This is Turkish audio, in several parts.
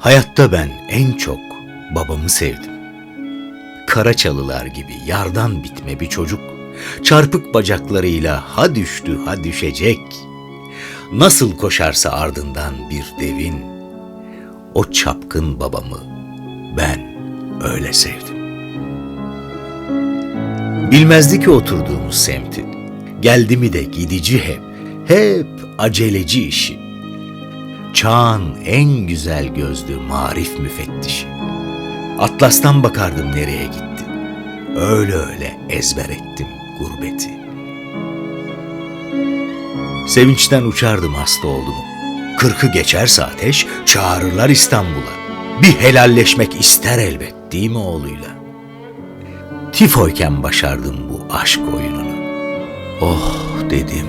Hayatta ben en çok babamı sevdim. Karaçalılar gibi yardan bitme bir çocuk, çarpık bacaklarıyla ha düştü ha düşecek. Nasıl koşarsa ardından bir devin, o çapkın babamı ben öyle sevdim. Bilmezdi ki oturduğumuz semti. Geldi mi de gidici hep, hep aceleci işi. Çağın en güzel gözlü marif müfettişi. Atlas'tan bakardım nereye gitti. Öyle öyle ezber ettim gurbeti. Sevinçten uçardım hasta oldu mu. Kırkı geçerse ateş çağırırlar İstanbul'a. Bir helalleşmek ister elbet değil mi oğluyla? Tifoyken başardım bu aşk oyununu. Oh dedim.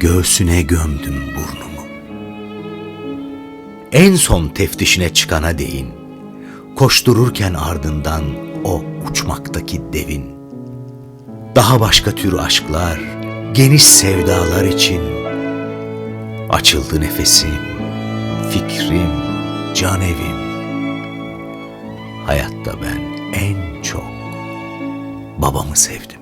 Göğsüne gömdüm burnumu. En son teftişine çıkana değin. Koştururken ardından o uçmaktaki devin. Daha başka tür aşklar, geniş sevdalar için açıldı nefesim, fikrim, can evim. Hayatta ben en çok babamı sevdim.